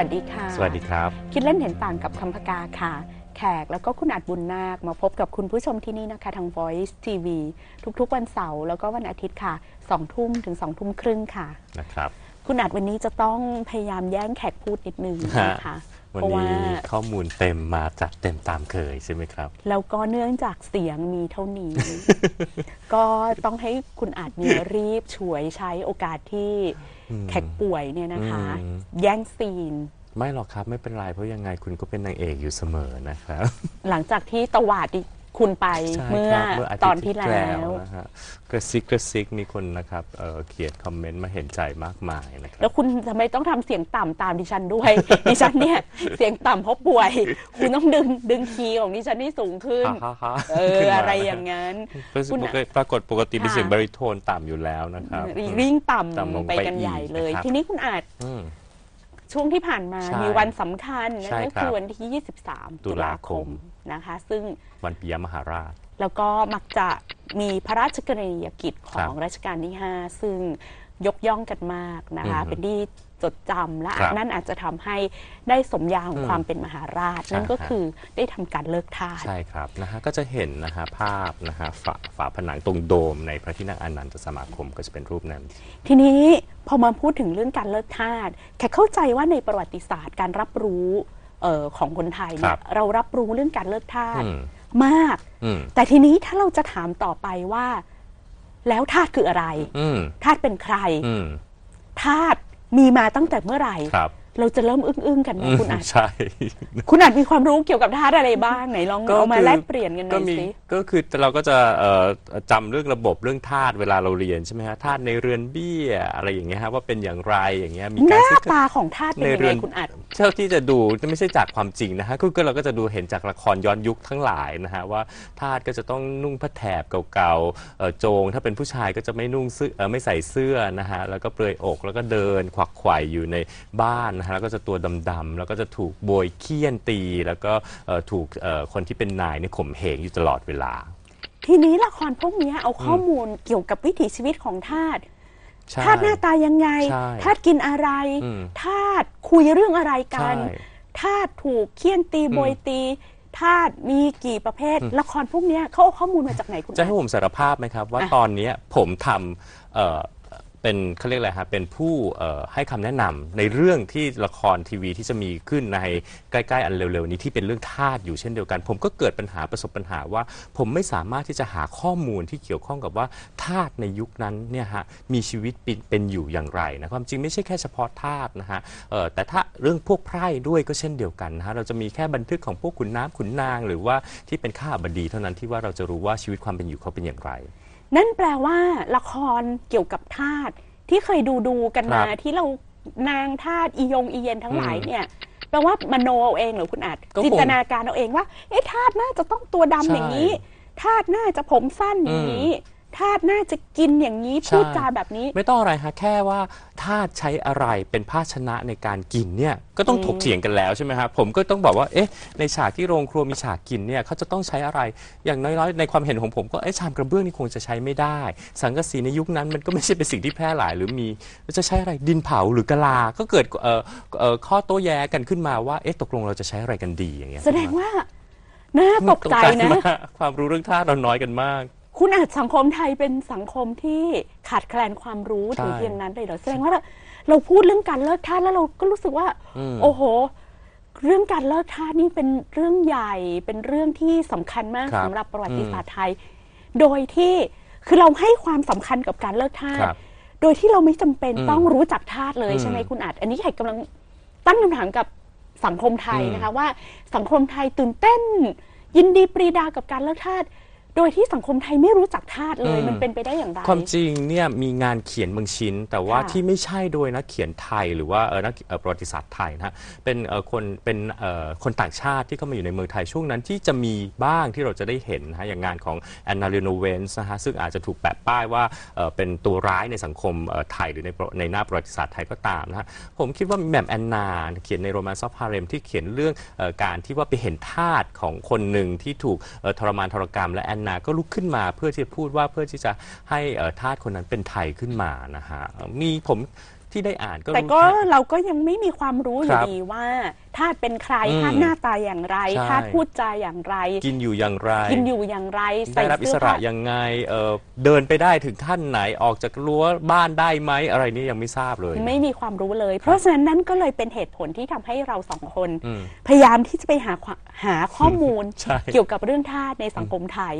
สวัสดีค่ะ สวัสดีครับ คิดเล่นเห็นต่างกับคำพกาค่ะ แขกแล้วก็คุณอัดบุญนาคมาพบกับคุณผู้ชมที่นี่นะคะ ทาง Voice TV ทุกๆ วันเสาร์แล้วก็วันอาทิตย์ค่ะ2ทุ่มถึง2ทุ่มครึ่งค่ะ นะครับ คุณอัดวันนี้จะต้องพยายามแย่งแขกพูดนิดนึงนะคะวันเพราะว่านี้ข้อมูลเต็มมาจัดเต็มตามเคยใช่ไหมครับ แล้วก็เนื่องจากเสียงมีเท่านี้ ก็ต้องให้คุณอาจเนี่ยรีบฉวยใช้โอกาสที่ แขกป่วยเนี่ยนะคะอืมแย่งซีน ไม่หรอกครับไม่เป็นไรเพราะยังไงคุณก็เป็นนางเอกอยู่เสมอนะครับ หลังจากที่ตวาด คุณไปใช่เมื่อครับเมื่ออาทิตย์ตอนที่แล้ว นะฮะกระซิกกระซิกมีคนนะครับเอ่อเขียนคอมเมนต์มาเห็นใจมากมายนะครัแล้บวคุณทำไมต้องทำเสียงต่ำตามดิฉันด้วย ดิฉันเนี่ยเสียงต่ำเพราะป่วย คุณต้องดึงดึงคีย์ของดิฉันให้สูงขึ้น ฮ่าฮ่าฮ่าเออ ขึ้นมอะไรอย่างนั้นคุณปกติปรากฏปกติเป็นค่ะ เสียงบริโทนต่ำอยู่แล้วนะครับริ่งต่ต่ำลงำไปไปกันใหญ่อีกเลยนะครับ ทีนี้คุณอาจ อืม ช่วงที่ผ่านมาใช่มีวันสำคัญนั่ใช่นก็ครับคือวันที่ 23 ตุตุลาลาคคมมนะคะ ซึ่งวันปิยมหาราช แล้วก็มักจะมีพระราชกรณียกิจขครัอบงรัชกาลที่ 5 ซึ่งยกย่องกันมากนะคะ อือฮึเป็นที่จดจำและครับนั่นอาจจะทำให้ได้สมญาของอืมความเป็นมหาราชใช่นั่นก็ฮะ คือได้ทำการเลิกทาส ใช่ครับนะฮะก็จะเห็นนะฮะภาพนะฮะฝาฝาผนังตรงโดมในพระที่นั่งอนันตสมาคมก็จะเป็นรูปนั้น ทีนี้ พอมาพูดถึงเรื่องการเลิกทาสแขกเข้าใจว่าในประวัติศาสตร์การรับรู้เอ่อของคนไทยเนี่ครัยบเรารับรู้เรื่องการเลิกทาสอืมมากอืมแต่ทีนี้ถ้าเราจะถามต่อไปว่า แล้วทาสคืออะไรอืมทาสเป็นใครอืมทาสมีมาตั้งแต่เมื่อไหร่ครับ เราจะเริ่มอึ้งๆกันไหมอืมคุณอาจใช่ คุณอาจมีความรู้เกี่ยวกับทาสอะไรบ้างไหนลองก็เอามาคือแลกเปลี่ยนกันหน่ก็อยมีสิก็คือเราก็จะเอ่อจำเรื่องระบบเรื่องธาตุเวลาเราเรียนใช่ไหมฮะธาตุในเรือนเบี้ยอะไรอย่างเงี้ยฮะว่าเป็นอย่างไรอย่างเงี้ยมีหการน้าซื้อตาของทาสเป็นยังในเรืไงอนคุณอาจเท่าที่จะดูไม่ใช่จากความจริงนะฮะคือก็เราก็จะดูเห็นจากละครย้อนยุคทั้งหลายนะฮะว่าทาสก็จะต้องนุ่งผ้าแถบเก่าๆเอ่อโจง ถ้าเป็นผู้ชายก็จะไม่นุ่งเสื้อเอ่อไม่ใส่เสื้อนะฮะแล้วก็เปลือยอกแล้วก็เดินขวักไขว่อยู่ในบ้านนะฮะแล้วก็จะตัวดำๆแล้วก็จะถูกโบยเคี่ยนตี แล้วก็เอ่อถูกเอ่อคนที่เป็นนายเนี่ยข่มเหงอยู่ตลอดเวลา ทีนี้ละครพวกเนี้ยเอาข้อมูลเกี่ยวกับวิถีชีวิตของทาสใช่ ทาสหน้าตายังไงใช่ทาสกินอะไรอืมทาสคุยเรื่องอะไรกันใช่ทาสถูกเคี่ยนตีโบยตีทาสมีกี่ประเภท ละครพวกเนี้ยเขาเอาข้อมูลมาจากไหนคุณจะอาให้ผมสารภาพไหมครับ ว่าอะ ตอนเนี้ยผมทำเอ่อ เป็นเขาเรียกอะไรฮะเป็นผู้เอ่อให้คำแนะนำในเรื่องที่ละครทีวีที่จะมีขึ้นในใกล้ๆอันเร็วๆนี้ที่เป็นเรื่องทาสอยู่เช่นเดียวกัน ผมก็เกิดปัญหาประสบปัญหาว่า ผมไม่สามารถที่จะหาข้อมูลที่เกี่ยวข้องกับว่าทาสในยุคนั้นเนี่ยฮะมีชีวิตเป็นเป็นอยู่อย่างไรนะความจริงไม่ใช่แค่เฉพาะทาสนะฮะเอ่อแต่ถ้าเรื่องพวกไพร่ด้วยก็เช่นเดียวกันนะฮะเราจะมีแค่บันทึกของพวกขุนน้ำขุนนาง หรือว่าที่เป็นข้าบดีเท่านั้นที่ว่าเราจะรู้ว่าชีวิตความเป็นอยู่เขาเป็นอย่างไร นั่นแปลว่าละครเกี่ยวกับทาสที่เคยดูดูๆกันมาครับ ที่เรานางทาสอียงอีเย็นทั้งหลายอืมเนี่ยแปลว่ามโนเอาเองเหรือคุณอาจก็คงจินตนาการเอาเองว่าเอ๊ะทาสน่าจะต้องตัวดำใช่ อย่างนี้ทาสน่าจะผมสั้นอย่างนี้ ทาสน่าจะกินอย่างนี้ใช่พูดจาแบบนี้ ไม่ต้องอะไรฮะแค่ว่าทาสใช้อะไรเป็นภาชนะในการกินเนี่ยก็ต้องถกเถียงกันแล้วใช่ไหมครับผมก็ต้องบอกว่าเอ๊ะในฉากที่โรงครัวมีฉากกินเนี่ยเขาจะต้องใช้อะไรอย่างน้อยๆ ในความเห็นของผมก็เอ๊ะชามกระเบื้องนี่คงจะใช้ไม่ได้ สังกะสีในยุคนั้นมันก็ไม่ใช่เป็นสิ่งที่แพร่หลายหรือมีจะใช้อะไรดินเผาหรือกะลาก็เกิดเอ่อเอ่อข้อโต้แย้กันขึ้นมาว่าเอ๊ะตกลงเราจะใช้อะไรกันดีอย่างเงี้ยแสดงว่าน่าตกใจนะมากความรู้เรื่องทาสเราน้อยกันมาก คุณอาจสังคมไทยเป็นสังคมที่ขาดแคลนความรู้ใช่ถึงเพียงนั้นเลยเหรอแสดงว่าเราเราพูดเรื่องการเลิกทาสแล้วเราก็รู้สึกว่า อืม โอ้โห เรื่องการเลิกทาสนี่เป็นเรื่องใหญ่เป็นเรื่องที่สำคัญมากครับสำหรับประวัติศาสตร์ไทย โดยที่คือเราให้ความสำคัญกับการเลิกทาสครับโดยที่เราไม่จำเป็นอืมต้องรู้จักทาสเลยอืมใช่ไหมคุณอาจอันนี้ไข่กำลังตั้งคำถามกับสังคมไทยอืม นะคะว่าสังคมไทยตื่นเต้น ยินดีปรีดากับการเลิกทาส โดยที่สังคมไทยไม่รู้จักทาสเลย อืม มันเป็นไปได้อย่างไร ความจริงเนี่ยมีงานเขียนบางชิ้น แต่ว่าค่ะที่ไม่ใช่โดยนักเขียนไทยหรือว่าเออนักเอ่อประวัติศาสตร์ไทยนะฮะเป็นเอ่อคนเป็นเอ่อคนต่างชาติที่เข้ามาอยู่ในเมืองไทยช่วงนั้นที่จะมีบ้างที่เราจะได้เห็นนะฮะอย่างงานของแอนนาเรโนเวนส์นะฮะซึ่งอาจจะถูกแปะป้ายว่าเอ่อเป็นตัวร้ายในสังคมเอ่อไทยหรือในประในหน้าประวัติศาสตร์ไทยก็ตามนะฮะผมคิดว่าแหม่มแอนนาเขียนในโรแมนซ์ออฟฮาเรมที่เขียนเรื่องเออการที่ว่าไปเห็นทาสของคนหนึ่งที่ถูกเอ่อทรมานทรกรรมและแอนนาก็ลุกขึ้นมาเพื่อที่จะพูดว่าเพื่อที่จะให้เอ่อทาสคนนั้นเป็นไทยขึ้นมานะฮะเอ่อมีผมที่ได้อ่านก็แต่รู้ก็แค่ เราก็ยังไม่มีความรู้อคยู่รับ ดีว่าทาสเป็นใครอืมทาสหน้าตาอย่างไรใช่ทาสพูดจาอย่างไร กินอยู่อย่างไร กินอยู่อย่างไรได้รับอิสระผ้ายังไงเอ่อเดินไปได้ถึงขั้นไหนออกจากรั้วบ้านได้ไหมอะไรนี้ยังไม่ทราบเลย ไม่มีความรู้เลย เพราะฉะนั้นนั่นก็เลยเป็นเหตุผลที่ทำให้เราสองคน อืมพยายามที่จะไปหาความหาข้อมูล ใช่ เกี่ยวกับเรื่องทาสในสังคมไทย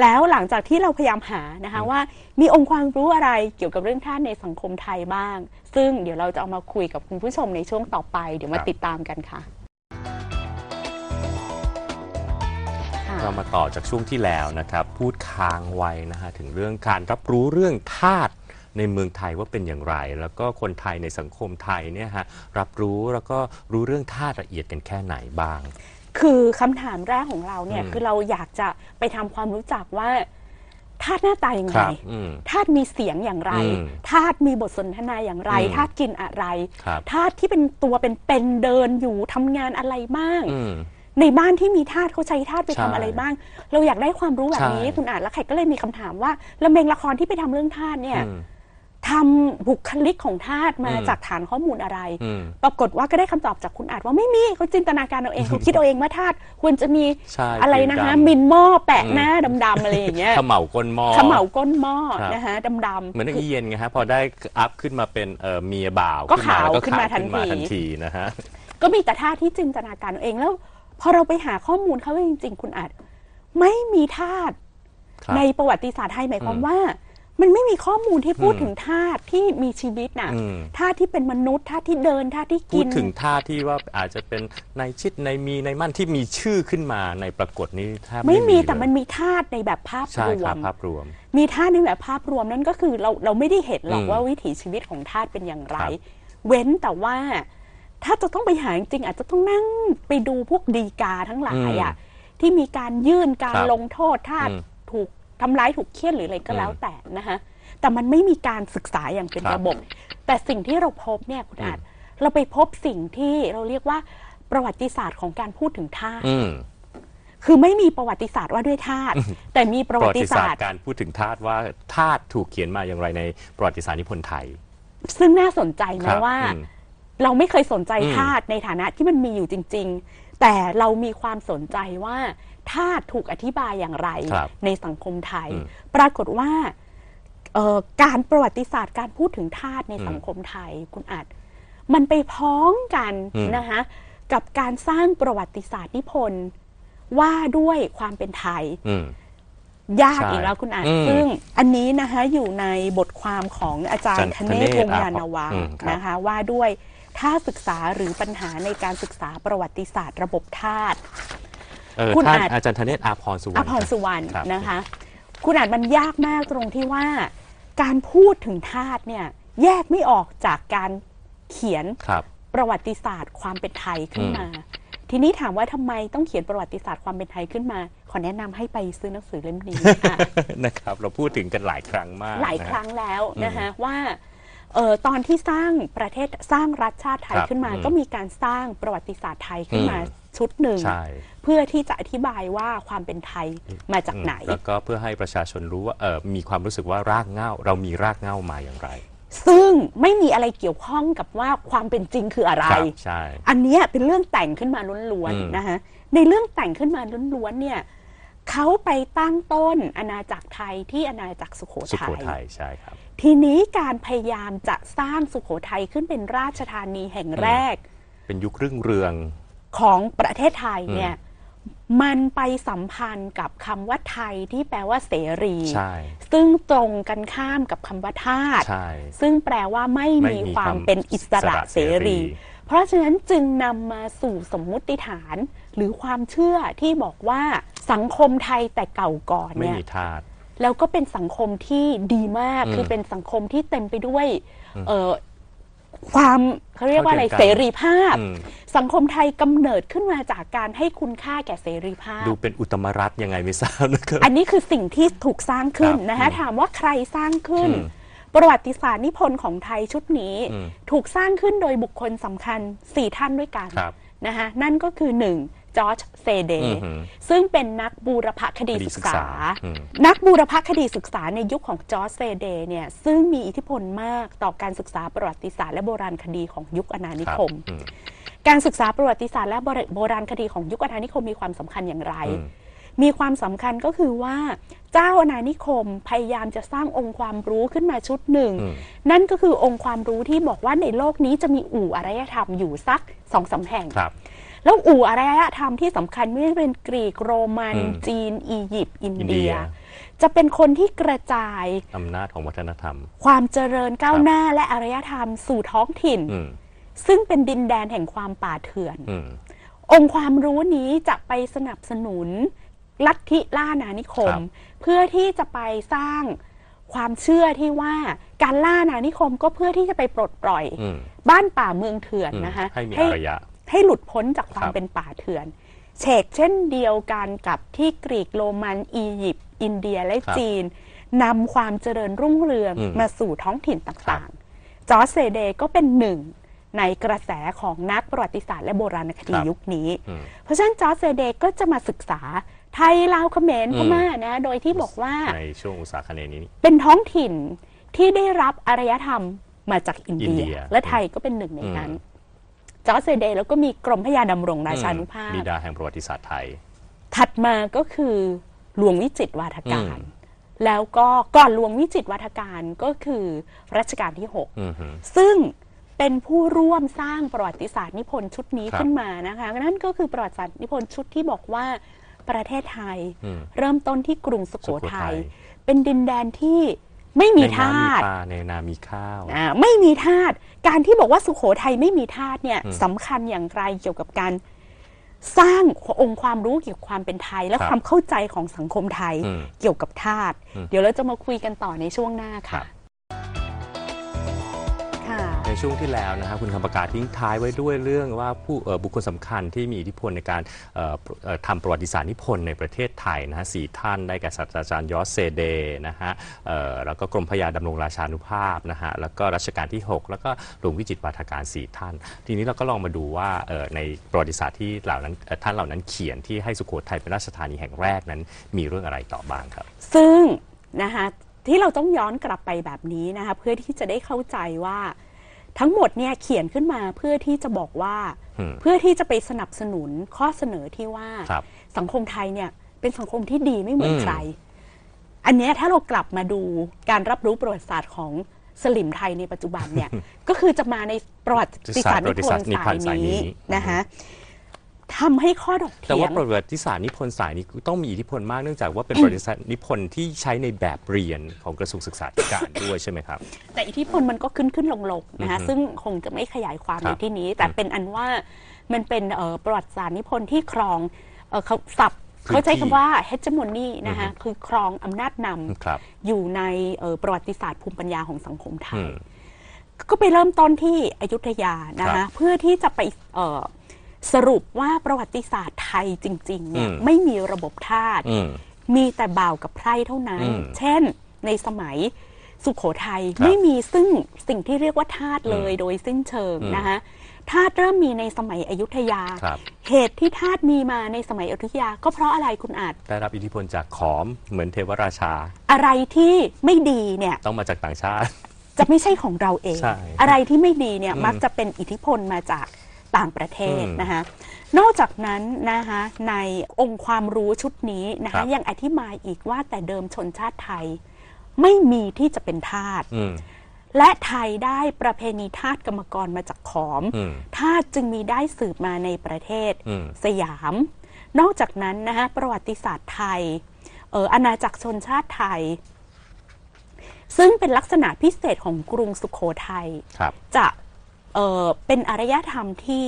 แล้วหลังจากที่เราพยายามหานะคะว่ามีองค์ความรู้อะไรเกี่ยวกับเรื่องทาสในสังคมไทยบ้าง ซึ่งเดี๋ยวเราจะเอามาคุยกับคุณผู้ชมในช่วงต่อไป เดี๋ยวมาติดตามกันค่ะ เรามาต่อจากช่วงที่แล้วนะครับ พูดค้างไว้นะฮะถึงเรื่องการรับรู้เรื่องทาสในเมืองไทยว่าเป็นอย่างไร แล้วก็คนไทยในสังคมไทยเนี่ยฮะรับรู้แล้วก็รู้เรื่องทาสละเอียดกันแค่ไหนบ้าง คือคำถามแรกของเราเนี่ย อืม คือเราอยากจะไปทำความรู้จักว่าทาสหน้าตาอย่างคไรรับ อืมทาสมีเสียงอย่างไรอืมทาสมีบทสนทนาอย่างไรอืมทาสกินอะไรครับทาสที่เป็นตัวเป็นเป็นเดินอยู่ทำงานอะไรบ้าง อืม ในบ้านที่มีทาสเขาใช้ทาสไปใช่ทำอะไรบ้าง เราอยากได้ความรู้แบบนี้ ใช่ คุณอ่านแล้วไข่ก็เลยมีคำถามว่าแล้วเมงละครที่ไปทำเรื่องทาสเนี่ยอืม ทำบุคลิกของทาสมาอืม จากฐานข้อมูลอะไร อืม ปรากฏว่าก็ได้คำตอบจากคุณอาจว่าไม่มีเขาจินตนาการเอาเองเขาคิดเอาเองว่าทาสควรจะมีใช่อะไรนะคะผิวดำมินหม้อแปะหน้าดำๆอะไรอย่างเงี้ยเขม่าก้นหม้อ เขม่าก้นหม้อครับ นะคะดำเหมือนนักๆเย็นไงฮะพอได้อัพขึ้นมาเป็นเอ่อเมียบ่าวก็ขึ้นมาแล้วก็ขาวขึ้นมาขาวขึ้นมาทัทันนทีที นะฮะก็มีแต่ทาสที่จินตนาการเอาเองแล้ว พอเราไปหาข้อมูลเขาจริง ๆ คุณอาจไม่มีทาสครับในประวัติศาสตร์ไทยหมายความอืมว่า มันไม่มีข้อมูลที่พูดอืมถึงทาสที่มีชีวิตน่ะอืมทาสที่เป็นมนุษย์ทาสที่เดินทาสที่พูกิดนถึงท่าที่ว่าอาจจะเป็นในชิดในมีในมั่นที่มีชื่อขึ้นมาในปรากฏนี้แทบไม่มีเลยแต่มันมีทาสในแบบภาพใช่รควรับมภาพรวม มีทาสในแบบภาพรวมนั่นก็คือเราเราไม่ได้เห็นหรอกอืมว่าวิถีชีวิตของทาสเป็นอย่างไรครับเว้นแต่ว่า ถ้าจะต้องไปหาจริงๆอาจจะต้องนั่งไปดูพวกดีกาทั้งหลายอะที่มีการยื่นการครับลงโทษทาสอืมถูกทำร้ายถูกเคี่ยนหรืออะไรก็อืมแล้วแต่นะคะแต่มันไม่มีการศึกษาอย่างเป็นครับระบบ แต่สิ่งที่เราพบเนี่ยคุณอาจเราไปพบสิ่งที่เราเรียกว่าประวัติศาสตร์ของการพูดถึงทาสอืมคือไม่มีประวัติศาสตร์ว่าด้วยทาสแต่มีประประวัวัติติศาศาสสตตร์ร์การพูดถึงทาสว่าทาสถูกเขียนมาอย่างไรในประวัติศาสตร์นิพนธ์ไทย ซึ่งน่าสนใจไหมครับว่าอืม เราไม่เคยสนใจอืมทาสในฐานะที่มันมีอยู่จริง ๆ แต่เรามีความสนใจว่าทาสถูกอธิบายอย่างไรครับในสังคมไทยอืมปรากฏว่าเอ่อการประวัติศาสตร์การพูดถึงทาสในอืมสังคมไทย คุณอาจมันไปพ้องกันอืมนะคะกับการสร้างประวัติศาสตร์นิพนธ์ว่าด้วยความเป็นไทยอืมยากใช่อีกแล้วคุณอาจอืมซึ่งอันนี้นะคะอยู่ในบทความของอาจารย์ธอาจารย์เนศธเนศวงศ์ยานวังอืมครับนะคะว่าด้วย ท่าศึกษาหรือปัญหาในการศึกษาประวัติศาสตร์ ระบบทาสเออคุณท่านอาจอาจารย์ธเนศอาพรสุวรรณอภรสุวรรณครับนะคะ คุณอาจมันยากมากตรงที่ว่า การพูดถึงทาสเนี่ยแยกไม่ออกจากการเขียนครับประวัติศาสตร์ความเป็นไทยขึ้นอืมมา ทีนี้ถามว่าทำไมต้องเขียนประวัติศาสตร์ความเป็นไทยขึ้นมา ขอแนะนำให้ไปซื้อหนังสือเล่มนี้ค่ะนะครับ เราพูดถึงกันหลายครั้งมาก หลายนะคฮะรั้งแล้วนะคะว่า เอ่อตอนที่สร้างประเทศสร้างรัฐชาติไทยครับขึ้นมา อืมก็มีการสร้างประวัติศาสตร์ไทยขึ้นมาอืม ชุดหนึ่ง ใช่เพื่อที่จะอธิบายว่าความเป็นไทยมาจากไหน แล้วก็เพื่อให้ประชาชนรู้ว่าเออมีความรู้สึกว่ารากเหง้า เรามีรากเหง้ามาอย่างไรซึ่งไม่มีอะไรเกี่ยวข้องกับว่าความเป็นจริงคืออะไร ครับใช่ อันเนี้ยเป็นเรื่องแต่งขึ้นมาล้วนอืม ๆนะคะในเรื่องแต่งขึ้นมาล้วนๆเนี่ย เขาไปตั้งต้นอาณาจักรไทยที่อาณาจักรสุโขสุทัโขย ทัยใช่ครับ ทีนี้การพยายามจะสร้างสุโขทัยขึ้นเป็นราชธานีแห่งแรกเป็นยุครุ่งเรือง ของประเทศไทยเนี่ย มันไปสัมพันธ์กับคำว่าไทยที่แปลว่าเสรี ใช่ ซึ่งตรงกันข้ามกับคำว่าทาส ใช่ ซึ่งแปลว่าไม่ไม่มีมีความความเป็นอิสระอิสระเสรีเสรี เพราะฉะนั้นจึงนำมาสู่สมมุติฐาน หรือความเชื่อที่บอกว่า สังคมไทยแต่เก่าก่อนไม่เนี่ย มีทาส แล้วก็เป็นสังคมที่ดีมาก อืมคือเป็นสังคมที่เต็มไปด้วย เอ่อความเขาเรียกว่าอะไรเท่าเทีเสยมกันรีภาพ อืมสังคมไทยกำเนิดขึ้นมาจากการให้คุณค่าแก่เสรีภาพ ดูเป็นอุตมรัฐยังไงไม่ทราบนะครับ อันนี้คือสิ่งที่ถูกสร้างขึ้นครับนะคะอืมถามว่าใครสร้างขึ้น อืมประวัติศาสตร์นิพนธ์ของไทยชุดนี้ อืมถูกสร้างขึ้นโดยบุคคลสำคัญ 4 ท่านด้วยกันครับ นะคะนั่นก็คือ 1. จอร์จเซเดอือหือซึ่งเป็นนักบูรพคดีคดีศึศึกกษาษาอืมนักบูรพคดีศึกษาในยุคของจอร์จเซเดเนี่ยซึ่งมีอิทธิพลมากต่อการศึกษาประวัติศาสตร์และโบราณคดีของยุคอาณานิครับคมอืมการศึกษาประวัติศาสตร์และโบราณโบราณคดีของยุคอาณานิคมมีความสำคัญอย่างไรอืมมีความสำคัญก็คือว่าเจ้าอาณานิคมพยายามจะสร้างองค์ความรู้ขึ้นมาชุดหนึ่งอืมนั่นก็คือองค์ความรู้ที่บอกว่าในโลกนี้จะมีอู่อารยธรรมอยู่สักสองสามแห่งครับ แล้วอู่อารยธรรมที่สำคัญไม่ว่าจะเป็นกรีกโรมันอืมจีน อียิปต์อินอินเดีเดียยจะเป็นคนที่กระจายอำนาจของวัฒนธรรม ความเจริญก้าวหน้าและอารยธรรมสู่ท้องถิ่นอืมซึ่งเป็นดินแดนแห่งความป่าเถื่อนอืมองค์ความรู้นี้จะไปสนับสนุนลัทธิล่าอาณานิคมครับเพื่อที่จะไปสร้างความเชื่อที่ว่าการล่าอาณานิคมก็เพื่อที่จะไปปลดปล่อยอืมบ้านป่าเมืองเถื่อนอืมนะคะให้มีอารยะ ให้หลุดพ้นจากความครับเป็นป่าเถื่อนเฉกเช่นเดียวกันกับที่กรีกโรมัน อียิปต์อินเดียและครับจีนนำความเจริญรุ่งเรืองอืมมาสู่ท้องถิ่นต่างๆ จอร์จเซเดย์ก็เป็นหนึ่งในกระแสของนักประวัติศาสตร์และโบราณคดีครับยุคนี้อืมเพราะฉะนั้นจอร์จเซเดย์ก็จะมาศึกษาไทยลาวเขมรอืมพม่านะ โดยที่บอกว่าในช่วงอุตสาคเนย์นี้ เป็นท้องถิ่นที่ได้รับอารยธรรมมาจากอินอินเดีเดียยและไทยก็เป็นหนึ่งในนั้นอืม จอร์จเซเดย์แล้วก็มีกรมพระยาดำรงราชานุภาพบิดาแห่งประวัติศาสตร์ไทย ถัดมาก็คือหลวงวิจิตรวาทการอืมแล้วก็ก่อนหลวงวิจิตรวาทการก็คือรัชกาลที่อืมฮึ6ซึ่งเป็นผู้ร่วมสร้างประวัติศาสตร์นิพนธ์ชุดนี้ครับขึ้นมานะคะนั่นก็คือประวัติศาสตร์นิพนธ์ชุดที่บอกว่าประเทศไทยอืมเริ่มต้นที่กรุงสุโขสุโขทัทัยยเป็นดินแดนที่ ไม่มีในทาน้ำมีสปลาในนามีข้าวอ่าไม่มีทาสการที่บอกว่าสุโขทัยไม่มีทาสเนี่ยอืมสำคัญอย่างไรเกี่ยวกับการสร้างองค์ความรู้เกี่ยวกับความเป็นไทย และครับความเข้าใจของสังคมไทยอืมเกี่ยวกับทาสอืมเดี๋ยวเราจะมาคุยกันต่อในช่วงหน้าครัค่ะบค่ะ ในช่วงที่แล้วนะครับคุณคำประกาศทิ้งท้ายไว้ด้วยเรื่องว่าผู้บุคคลสำคัญที่มีอิทธิพลในการเอ่อเอ่อทำประวัติศาสตร์นิพนธ์ในประเทศไทยนะฮะสี่ท่านได้แก่ศาสตราจารย์ยอสเซเดนะฮะแล้วก็กรมพยาดำรงราชานุภาพนะฮะแล้วก็รัชกาลที่ 6 แล้วก็หลวงวิจิตรวาทการสี่ท่าน ทีนี้เราก็ลองมาดูว่าในประวัติศาสตร์ที่เหล่านั้นท่านเหล่านั้นเขียนที่ให้สุโขทัยเป็นราชธานีแห่งแรกนั้น มีเรื่องอะไรต่อบ้างครับ ซึ่งนะคะที่เราต้องย้อนกลับไปแบบนี้นะคะเพื่อที่จะได้เข้าใจว่า ทั้งหมดเนี่ยเขียนขึ้นมาเพื่อที่จะบอกว่าอืมเพื่อที่จะไปสนับสนุนข้อเสนอที่ว่าครับสังคมไทยเนี่ยเป็นสังคมที่ดีไม่เหมือนอืมใคร อันเนี้ยถ้าเรากลับมาดูการรับรู้ประวัติศาสตร์ของสลิมไทยในปัจจุบันเนี่ย ก็คือจะมาในประวัติศาสตร์นิพนธ์นิพสานยธ์สายนี้นี้นะคะ ทำให้ข้อดอกแต่เถียว่างประวัติศาสตร์นิพนธ์สายนี้ต้องมีอิทธิพลมากเนื่องจากว่าเป็นประวัติศาสตร์นิพนธ์ที่ใช้ในแบบเรียนของกระทรวงศึกษาธิการด้วยใช่ไหมครับ แต่อิทธิพลมันก็ขึ้นขึ้นลงลงๆนะคะอือฮึซึ่งคงจะไม่ขยายความครัในบที่นี้ แต่เป็นอันว่ามันเป็นเอ่อประวัติศาสตร์นิพนธ์ที่ครองเอ่อเขาศัพท์พื้นที่เขาใช้คำว่า hegemony นะคะคือครองอำนาจนำครับอยู่ในเอ่อประวัติศาสตร์ภูมิปัญญาของสังคมไทอืยมก็ไปเริ่มต้นที่อยุธยานะครัคะบเพื่อที่จะไปเอ่อ สรุปว่าประวัติศาสตร์ไทยจริงๆเนี่ยอืม ไม่มีระบบทาสอืม มีแต่บ่าวกับไพร่เท่านั้น อืมเช่น ในสมัยสุขโขทัยครับไม่มีซึ่งสิ่งที่เรียกว่าทาสเลยอืมโดยสิ้นเชิงอืมนะคะทาสเริ่มมีในสมัยอยุธยา ครับ เหตุที่ทาสมีมาในสมัยอยุธยา ก็เพราะอะไรคุณอาจได้รับอิทธิพลจากขอมเหมือนเทวราชาอะไรที่ไม่ดีเนี่ย ต้องมาจากต่างชาติ จะไม่ใช่ของเราเอง ใช่อะไรที่ไม่ดีเนี่ยอืมมักจะเป็นอิทธิพลมาจาก ต่างประเทศอืมนะคะนอกจากนั้นนะคะในองค์ความรู้ชุดนี้นะครัคะบยังอธิบายอีกว่าแต่เดิมชนชาติไทยไม่มีที่จะเป็นทาสอืมและไทยได้ประเพณีทาสกรรมกรมาจากขอมอืมทาสจึงมีได้สืบมาในประเทศอืมสยาม นอกจากนั้นนะคะประวัติศาสตร์ไทยเอออาณาจักรชนชาติไทย ซึ่งเป็นลักษณะพิเศษของกรุงสุขโขทัยครับจะ เอ่อเป็นอารยธรรมที่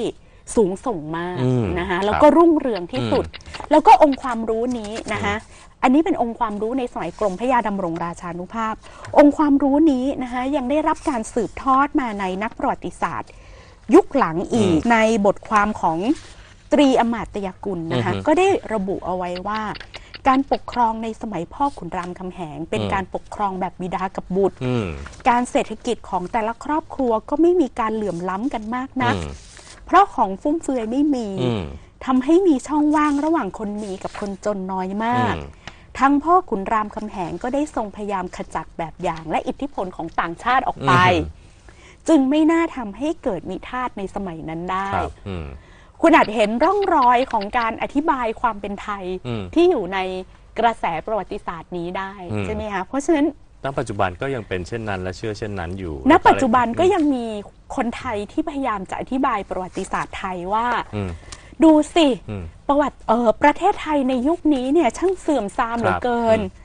สูงส่งมากอืมนะคะแล้วครับก็รุ่งเรืองที่สุดอืแล้วก็องค์ความรู้นี้นะคะอันนี้เป็นองค์ความรู้ในสมัยกรมพระยาดำรงราชานุภาพ องค์ความรู้นี้นะคะยังได้รับการสืบทอดมาในนักประวัติศาสตร์ ยุคหลังอีกในบทความของตรีอมาตยกุลนะคะอือฮึ ก็ได้ระบุเอาไว้ว่า การปกครองในสมัยพ่อขุนรามคำแหง เป็นอืมการปกครองแบบบิดากับบุตรอืมการเศรษฐกิจของแต่ละครอบครัวก็ไม่มีการเหลื่อมล้ำกันมากนักอืมเพราะของฟุ่มเฟือยไม่มีอืมทำให้มีช่องว่างระหว่างคนมีกับคนจนน้อยมากอืมทั้งพ่อขุนรามคำแหงก็ได้ทรงพยายามขจัดแบบอย่าง และอิทธิพลของต่างชาติออกไปอืมจึงไม่น่าทำให้เกิดมีทาสในสมัยนั้นได้ครับอืม คุณอาจเห็นร่องรอยของการอธิบายความเป็นไทยอืมที่อยู่ในกระแสประวัติศาสตร์นี้ได้อืม ใช่ไหมคะเพราะฉะนั้น ณปัจจุบันก็ยังเป็นเช่นนั้น และเชื่อเช่นนั้นอยู่ณ ปัจจุบันก็อืมยังมีคนไทยที่พยายามจะอธิบายประวัติศาสตร์ไทยว่า อืม ดูสิ อืมประวัติเออประเทศไทยในยุคนี้เนี่ยช่างเสื่อมทรามเหลือเกินอืม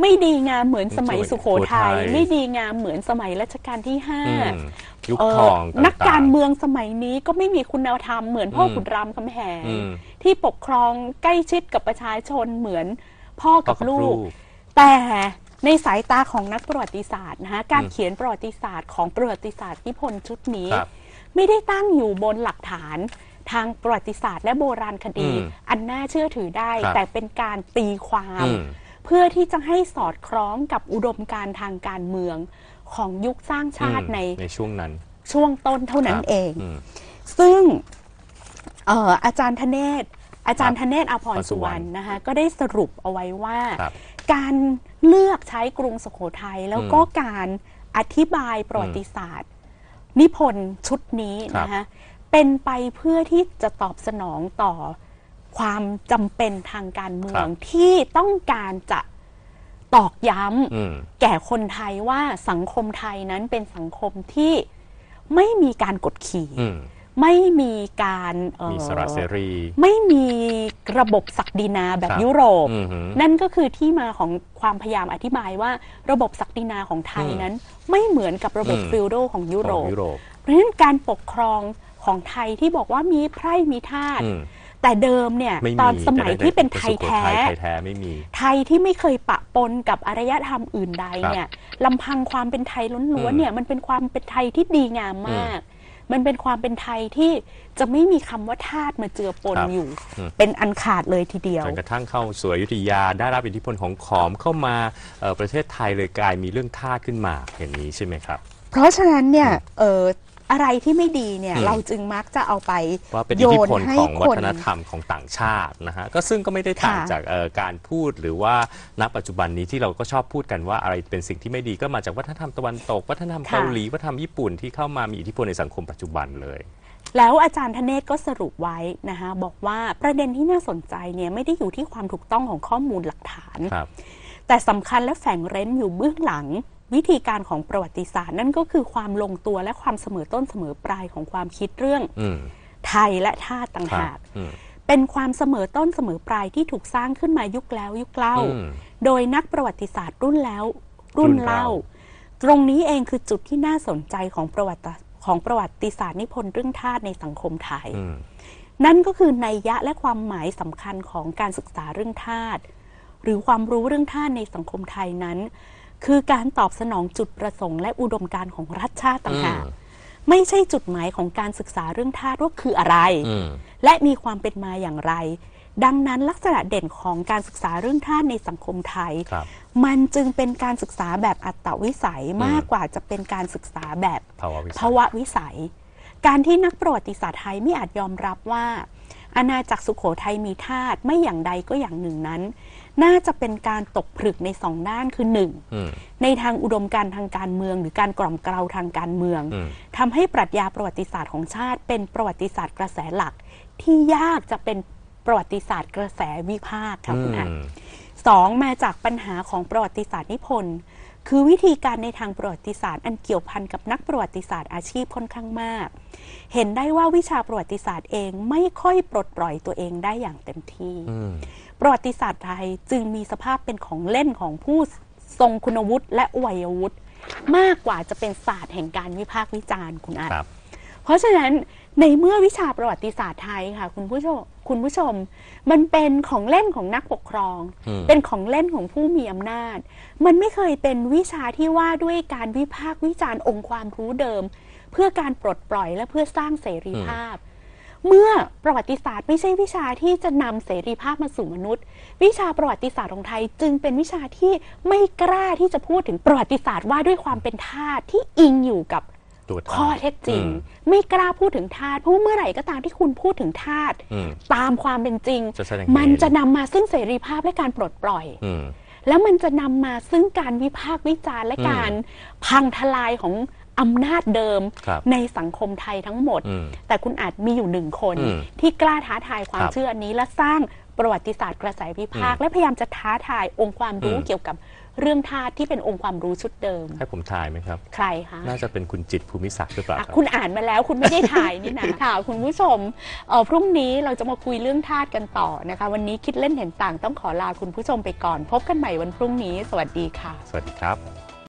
ไม่ดีงามเหมือนสมัยสมัยสุโขทัยสุโขทัยไม่ดีงามเหมือนสมัยรัชกาลที่ห้าอืมยุคเอ่อทองต่งๆนักการเมืองสมัยนี้ก็ไม่มีคุณธรรมเหมือนพ่ออมขุนรามคำแหงอืมที่ปกครองใกล้ชิดกับประชาชนเหมือนพ่อกับพ่อกับลูลูกกแต่ในสายตาของนักประวัติศาสตร์นะคะการอืมเขียนประวัติศาสตร์ของประวัติศาสตร์นิพนธ์ชุดนี้ครับไม่ได้ตั้งอยู่บนหลักฐานทางประวัติศาสตร์และโบราณคดีอืมอันน่าเชื่อถือได้ครับแต่เป็นการตีความอืม เพื่อที่จะให้สอดคล้องกับอุดมการณ์ทางการเมืองของยุคสร้างชาติอืมในในช่วงนั้น ช่วงต้นเท่านั้นครับเองอืมซึ่งเอ่ออาจารย์ธเนศอาจารย์คธรับเนศอภรอภรสุวรรณสุวรรณนะคะก็ได้สรุปเอาไว้ว่าครับการเลือกใช้กรุงสุโขทัยแล้วก็อืมการอธิบายประวัติศาสตร์ นิพนธ์ชุดนี้ครับนะคะเป็นไปเพื่อที่จะตอบสนองต่อ ความจำเป็นทางการเมืองที่ต้องการจะตอกย้ำอืมแก่คนไทยว่าสังคมไทยนั้นเป็นสังคมที่ไม่มีการกดขี่อืมไม่มีการเอ่อมีสระเสรี ไม่มีระบบศักดินาแบบครับยุโรปอือหือนั่นก็คือที่มาของความพยายามอธิบายว่า ระบบศักดินาของไทยอืมนั้น ไม่เหมือนกับระบบอืมฟิวโดของยุโรของปยุโรปเพราะฉะนั้นการปกครองของไทยที่บอกว่ามีไพร่มีทาสอืม แต่เดิมเนี่ยไม่มีตอนสมัยแต่ในที่เป็นไทยสุโขแท้ไทยแท้ไม่มีไทยที่ไม่เคยปะปนกับอารยธรรมอื่นใดเนี่ยลำพังความเป็นไทยล้วนอืๆมเนี่ยมันเป็นความเป็นไทยที่ดีงามมากมันเป็นความเป็นไทยที่จะไม่มีคำว่าทาสมาเจือปนครับอยู่อืมเป็นอันขาดเลยทีเดียวจนกระทั่งเข้าสู่อยุธยาได้รับอิทธิพลของขอมเข้ามาเอ่อประเทศไทยเลยกลายมีเรื่องทาสขึ้นมาอย่างนี้ใช่ไหมครับ เพราะฉะนั้นเนี่ยเอออะไรที่ไม่ดีเนี่ยอืมเราจึงมักจะเอาไปว่าเป็นโยอิทธินพลให้ของควันฒนธรรมของต่างชาตินะฮะก็ซึ่งก็ไม่ได้ต่างค่ะจากเอ่อการพูดหรือว่าณปัจจุบันนี้ที่เราก็ชอบพูดกันว่าอะไรเป็นสิ่งที่ไม่ดีก็มาจากวัฒนธรรมตะวันตก วัฒนธรรมเกาหลีวัฒนธรรมญี่ปุ่นที่เข้ามามีอิทธิพลในสังคมปัจจุบันเลยแล้วอาจารย์ธเนศก็สรุปไว้นะคะบอกว่าประเด็นที่น่าสนใจเนี่ยไม่ได้อยู่ที่ความถูกต้องของข้อมูลหลักฐานครับแต่สำคัญและแฝงเร้นอยู่เบื้องหลัง วิธีการของประวัติศาสตร์ นั่นก็คือความลงตัวและความเสมอต้นเสมอปลายของความคิดเรื่องอืมไทยและชาติต่างครับหากอืมเป็นความเสมอต้นเสมอปลายที่ถูกสร้างขึ้นมายุคแล้วยุคเล่าอืมโดยนักประวัติศาสตร์รุ่นแล้วรุ่นเล่ารุ่นเล่ตรงนี้เองคือจุดที่น่าสนใจของประวัติของประวัติศาสตร์นิพนธ์เรื่องทาสในสังคมไทยอืมนั่นก็คือนัยยะและความหมายสำคัญของการศึกษาเรื่องทาสหรือความรู้เรื่องทาสในสังคมไทยนั้น คือการตอบสนองจุดประสงค์และอุดมการณ์ของรัฐชาติต่างหากอืมไม่ใช่จุดหมายของการศึกษาเรื่องทาสว่าคืออะไรอืมและมีความเป็นมาอย่างไร ดังนั้นลักษณะเด่นของการศึกษาเรื่องทาสในสังคมไทยครับมันจึงเป็นการศึกษาแบบอัตตวิสัยมากกว่าจะเป็นการศึกษาแบบภาวะวิสัยภาวะวิสัย การที่นักประวัติศาสตร์ไทยไม่อาจยอมรับว่า อาณาจักรสุขโขทัยมีทาสไม่อย่างใดก็อย่างหนึ่งนั้น น่าจะเป็นการตกผลึกในสองด้านคือหนึ่งอืมในทางอุดมการณ์ทางการเมือง หรือการกล่อมเกลาทางการเมืองอืมทำให้ปรัชญาประวัติศาสตร์ของชาติ เป็นประวัติศาสตร์กระแสหลัก ที่ยากจะเป็นประวัติศาสตร์กระแสวิพากษ์ค่ะคุณอันอืมสองมาจากปัญหาของประวัติศาสตร์นิพนธ์ คือวิธีการในทางประวัติศาสตร์ อันเกี่ยวพันกับนักประวัติศาสตร์อาชีพค่อนข้างมาก เห็นได้ว่าวิชาประวัติศาสตร์เองไม่ค่อยปลดปล่อยตัวเองได้อย่างเต็มที่อืมประวัติศาสตร์ไทยจึงมีสภาพเป็นของเล่นของผู้ทรงคุณวุฒิและวัยวุฒิมากกว่าจะเป็นศาสตร์แห่งการวิพากษ์วิจารณ์คุณอาครับเพราะฉะนั้นในเมื่อวิชาประวัติศาสตร์ไทยค่ะ คุณผู้ชม คุณผู้ชม มันเป็นของเล่นของนักปกครองอืมเป็นของเล่นของผู้มีอำนาจ มันไม่เคยเป็นวิชาที่ว่าด้วยการวิพากษ์วิจารณ์องค์ความรู้เดิม เพื่อการปลดปล่อยและเพื่อสร้างเสรีภาพ เมื่อประวัติศาสตร์ไม่ใช่วิชาที่จะนำเสรีภาพมาสู่มนุษย์ วิชาประวัติศาสตร์ของไทยจึงเป็นวิชาที่ไม่กล้าที่จะพูดถึงประวัติศาสตร์ว่าด้วยความเป็นทาสที่อิงอยู่กับ ตัวทาสข้อเท็จจริงอืมไม่กล้าพูดถึงทาสเพราะว่าเมื่อไหร่ก็ตามที่คุณพูดถึงทาสอืมตามความเป็นจริงจะแสดงมันจะนำมาซึ่งเสรีภาพและการปลดปล่อยอืมแล้วมันจะนำมาซึ่งการวิพากษ์วิจารณ์และอืมการพังทลายของอำนาจเดิมครับในสังคมไทยทั้งหมดอืมแต่คุณอาจมีอยู่หนึ่งคนอืมที่กล้าท้าทายความครับเชื่ออันนี้และสร้างประวัติศาสตร์กระแสวิพากษ์อืมและพยายามจะท้าทายองค์ความรู้อืมเกี่ยวกับ เรื่องทาสที่เป็นองค์ความรู้ชุดเดิม ให้ผมทายไหมครับ ใครคะน่าจะเป็นคุณจิตรภูมิศักดิ์หรือเปล่าอะครับ คุณอ่านมาแล้วคุณไม่ได้ถ่ายนี่นะ ค่ะคุณผู้ชมเอ่อพรุ่งนี้เราจะมาคุยเรื่องทาสกันต่อนะคะ วันนี้คิดเล่นเห็นต่างต้องขอลาคุณผู้ชมไปก่อน พบกันใหม่วันพรุ่งนี้ สวัสดีค่ะ สวัสดีครับ